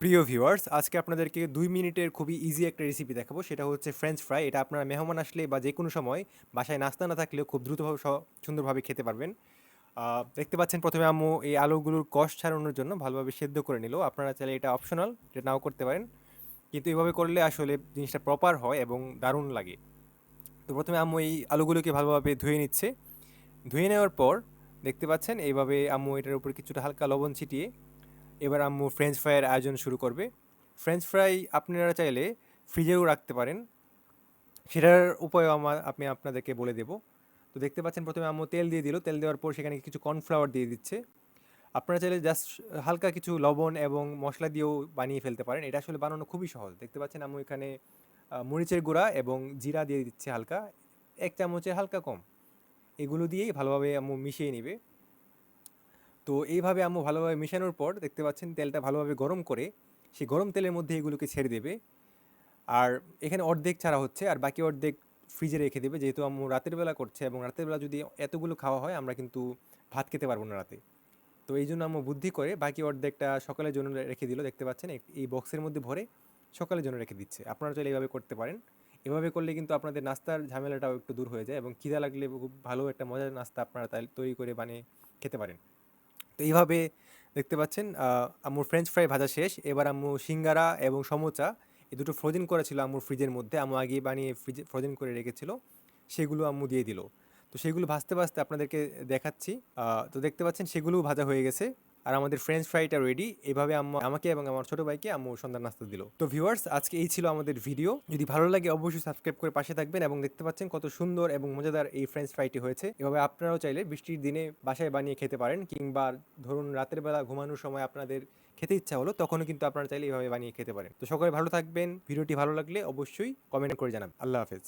প্রিয় ভিউয়ার্স, আজকে আপনাদেরকে দুই মিনিটের খুবই ইজি একটা রেসিপি দেখাবো। সেটা হচ্ছে ফ্রেঞ্চ ফ্রাই এটা আপনারা মেহমান আসলে বা যে কোনো সময় বাসায় নাস্তা না থাকলেও খুব দ্রুতভাবে সুন্দরভাবে খেতে পারবেন। দেখতে পাচ্ছেন প্রথমে আম্মু এই আলুগুলোর কষ ছাড়ানোর জন্য ভালোভাবে সেদ্ধ করে নিল। আপনারা চাইলে এটা অপশনাল এটা নাও করতে পারেন। কিন্তু এভাবে করলে আসলে জিনিসটা প্রপার হয় এবং দারুণ লাগে। তো প্রথমে আম্মু এই আলুগুলোকে ভালোভাবে ধুয়ে নিচ্ছে। ধুয়ে নেওয়ার পর দেখতে পাচ্ছেন এইভাবে আম্মু এটার উপর কিছুটা হালকা লবণ ছিটিয়ে এবার আম্মু ফ্রেঞ্চ ফ্রাইয়ের আয়োজন শুরু করবে। ফ্রেঞ্চ ফ্রাই আপনারা চাইলে ফ্রিজেও রাখতে পারেন। সেটার উপায়ও আমার আমি আপনাদেরকে বলে দেব। তো দেখতে পাচ্ছেন প্রথমে আম্মু তেল দিয়ে দিল। তেল দেওয়ার পর সেখানে কিছু কর্নফ্লাওয়ার দিয়ে দিচ্ছে। আপনারা চাইলে জাস্ট হালকা কিছু লবণ এবং মশলা দিয়েও বানিয়ে ফেলতে পারেন। এটা আসলে বানানো খুবই সহজ। দেখতে পাচ্ছেন আম্মু এখানে মরিচের গুঁড়া এবং জিরা দিয়ে দিচ্ছে হালকা। এক চামচের হালকা কম। এগুলো দিয়েই ভালোভাবে আম্মু মিশিয়ে নেবে। তো এইভাবে আম্মু ভালোভাবে মেশানোর পর দেখতে পাচ্ছেন তেলটা ভালোভাবে গরম করে সেই গরম তেলের মধ্যে এগুলোকে ছেড়ে দেবে। আর এখানে অর্ধেক ছাড়া হচ্ছে আর বাকি অর্ধেক ফ্রিজে রেখে দেবে। যেহেতু আম্মু রাতের বেলা করছে এবং রাতের বেলা যদি এতগুলো খাওয়া হয় আমরা কিন্তু ভাত খেতে পারব না রাতে। তো এই জন্য আম্মু বুদ্ধি করে বাকি অর্ধেকটা সকালের জন্য রেখে দিল। দেখতে পাচ্ছেন এই বক্সের মধ্যে ভরে সকালের জন্য রেখে দিচ্ছে। আপনারা চাইলে এইভাবে করতে পারেন। এভাবে করলে কিন্তু আপনাদের নাস্তার ঝামেলাটাও একটু দূর হয়ে যায় এবং খিদা লাগলে খুব ভালো একটা মজার নাস্তা আপনারা তৈরি করে বানিয়ে খেতে পারেন। তো এইভাবে দেখতে পাচ্ছেন আম্মুর ফ্রেঞ্চ ফ্রাই ভাজা শেষ। এবার আম্মু সিঙ্গারা এবং সমোচা, এই দুটো ফ্রোজেন করা ছিল ফ্রিজের মধ্যে। আম্মু আগে বানিয়ে ফ্রিজে ফ্রোজেন করে রেখেছিল। সেগুলো আম্মু দিয়ে দিল। তো সেগুলো ভাজতে ভাজতে আপনাদেরকে দেখাচ্ছি। তো দেখতে পাচ্ছেন, সেগুলোও ভাজা হয়ে গেছে। আর আমাদের ফ্রেঞ্চ ফ্রাইটা রেডি এভাবে আমাকে এবং আমার ছোট ভাইকে আম্মু সন্ধ্যা নাস্তা দিল। তো ভিউয়ার্স আজকে এই ছিল আমাদের ভিডিও যদি ভালো লাগে, অবশ্যই সাবস্ক্রাইব করে পাশে থাকবেন এবং দেখতে পাচ্ছেন কত সুন্দর এবং মজাদার এই ফ্রেঞ্চ ফ্রাইটি হয়েছে। এভাবে আপনারাও চাইলে বৃষ্টির দিনে বাসায় বানিয়ে খেতে পারেন কিংবা ধরুন রাতের বেলা ঘুমানোর সময় আপনাদের খেতে ইচ্ছা হলো, তখনও কিন্তু আপনারা চাইলে এইভাবে বানিয়ে খেতে পারেন। তো সকলে ভালো থাকবেন। ভিডিওটি ভালো লাগলে অবশ্যই কমেন্ট করে জানাবেন আল্লাহ হাফেজ।